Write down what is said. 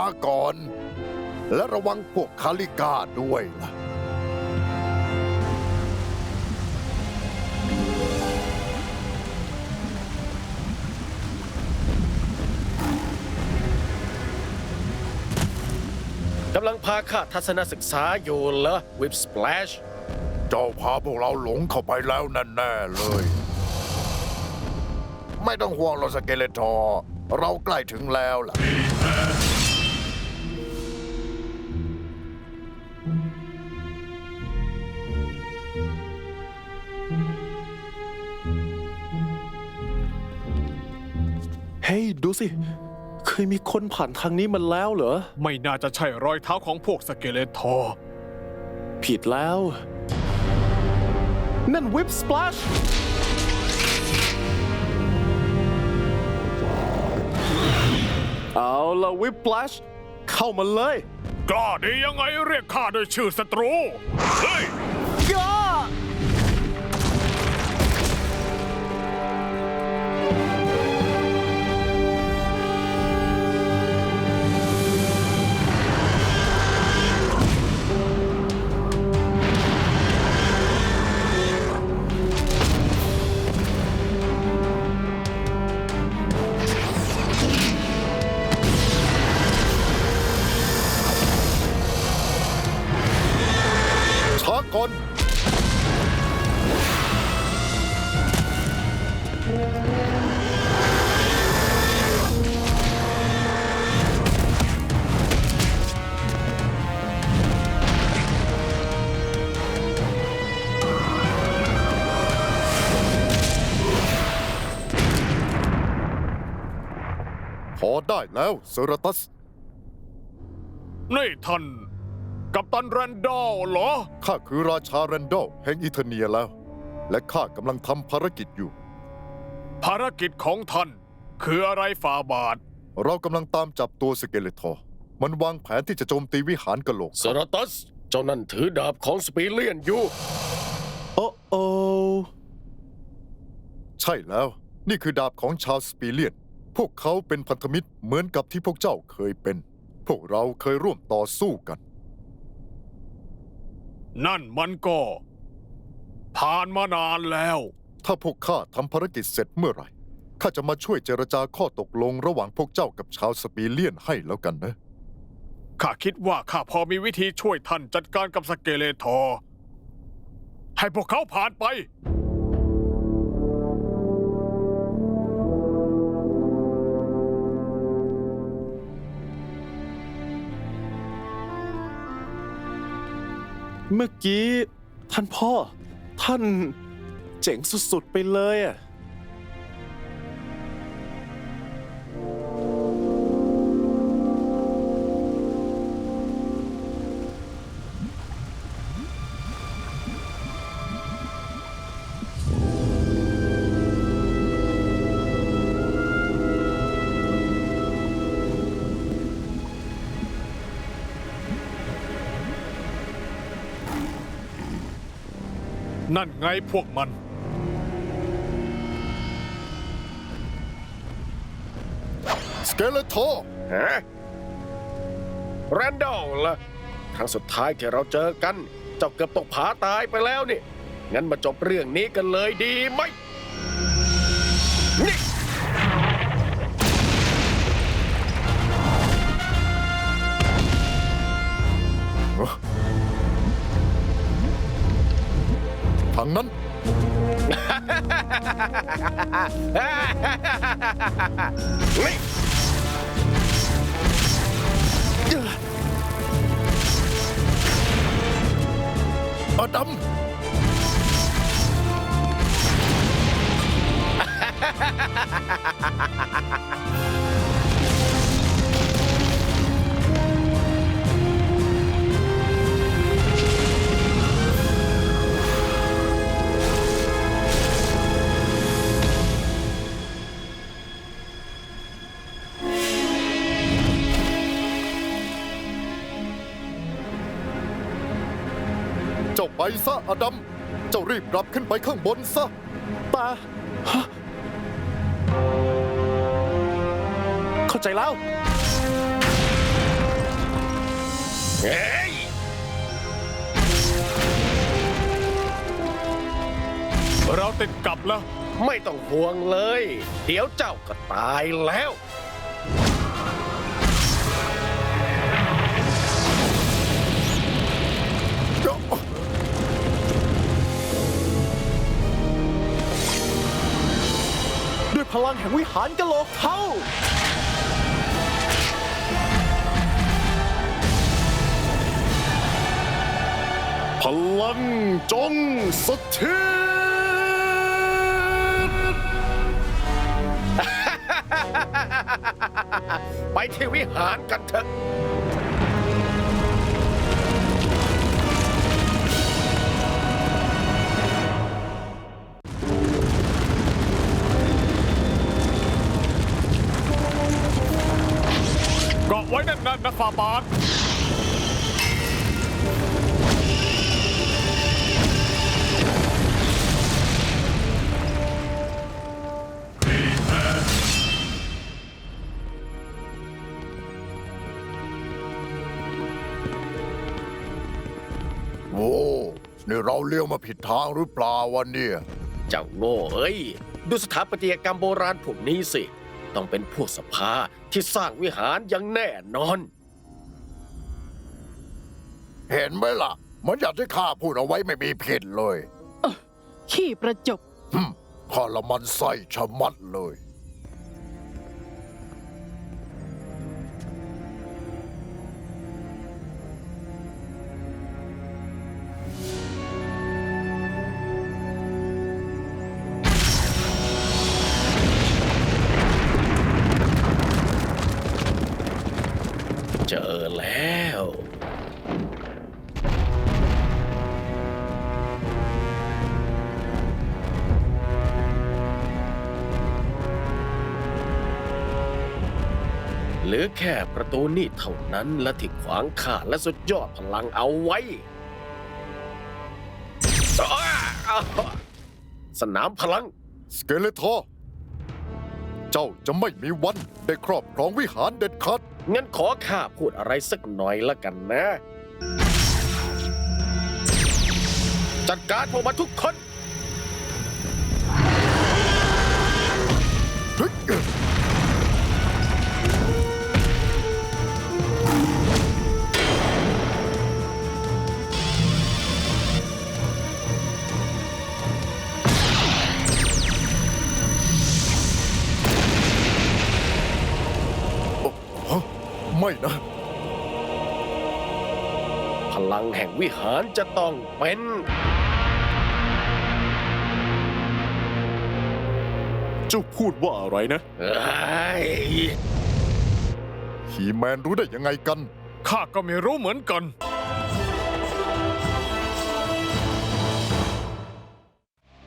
าก่อน และระวังพวกคาลิกาด้วยล่ะกำลังพาข้าทัศนศึกษาอยู่เหรอวิปส p ล a ชเจ้าพาพวกเราหลงเข้าไปแล้วแน่ๆเลย ไม่ต้องห่วงเราสเกเลทอร์เราใกล้ถึงแล้วล่ะ เฮ้ยดูสิ เคยมีคนผ่านทางนี้มาแล้วเหรอ ไม่น่าจะใช่รอยเท้าของพวกสเกเลทอร์ผิดแล้ว นั่นวิปส p ล a ชเอาละวิป p ล a ชเข้ามาเลย กล้าดียังไงเรียกข้าด้วยชื่อศัตรู เฮ้ย พอได้แล้วเซอราตัส นี่ท่าน กัปตันแรนดอลเหรอ ข้าคือราชาแรนดอลแห่งอิเทเนียแล้ว และข้ากำลังทำภารกิจอยู่ ภารกิจของท่าน คืออะไรฝ่าบาท เรากำลังตามจับตัวสเกเลทอร์มันวางแผนที่จะโจมตีวิหารกะโหลกเซราตัส เจ้านั่นถือดาบของสปีเลียนอยู่ โอ้โอ ใช่แล้ว นี่คือดาบของชาวสปีเลียน พวกเขาเป็นพันธมิตรเหมือนกับที่พวกเจ้าเคยเป็น พวกเราเคยร่วมต่อสู้กัน นั่นมันก็ ผ่านมานานแล้ว ถ้าพวกข้าทำภารกิจเสร็จเมื่อไหร่ข้าจะมาช่วยเจรจาข้อตกลงระหว่างพวกเจ้ากับชาวสปีเลียนให้แล้วกันนะ ข้าคิดว่าข้าพอมีวิธีช่วยท่านจัดการกับสเกเลทอร์ให้พวกเขาผ่านไป เมื่อกี้ท่านพ่อ ท่านเจ๋งสุดๆไปเลยอะ นั่นไงพวกมัน สเกเลทอร์ฮะแรนดอลล่ะครั้งสุดท้ายที่เราเจอกัน เจ้าเกือบตกผาตายไปแล้วนี่ งั้นมาจบเรื่องนี้กันเลยดีไหม ทางนั้นนี่อดัมาไปซะอดัม เจ้ารีบกลับขึ้นไปข้างบนซะตาฮะเข้าใจแล้ว เฮ้ยเราติดกลับแล้ว ไม่ต้องห่วงเลย เดี๋ยวเจ้าก็ตายแล้ว พลังแห่งวิหารกะโหลกเท่า พลังจงสถิต ไปที่วิหารกันเถอะ เกาะไว้แน่นๆนะฟาบาทโว้นี่เราเลี้ยวมาผิดทางหรือเปล่าวันเนี่ยเจ้าโง่เอ้ย ดูสถาปัตยกรรมโบราณพวกนี้สิ ต้องเป็นพวกสภาที่สร้างวิหารอย่างแน่นอน เห็นไหมล่ะ มันอยากที่ข้าพูดเอาไว้ไม่มีผิดเลย ขี้ประจบหึมข้าละมันไส้ชะมัดเลย หลือแค่ประตูนี่เท่านั้นและที่ขวางข้าและสุดยอดพลังเอาไว้อ้าอ้าสนามพลัง สเกเลทอร์เจ้าจะไม่มีวันได้ครอบครองวิหารเด็ดขาดงั้นขอข้าพูดอะไรสักหน่อยละกันนะ จัดการพวกมันทุกคน ไม่นะ พลังแห่งวิหารจะต้องเป็น เจ้าพูดว่าอะไรนะ เอ้ยฮีแมนรู้ได้ยังไงกัน ข้าก็ไม่รู้เหมือนกันเ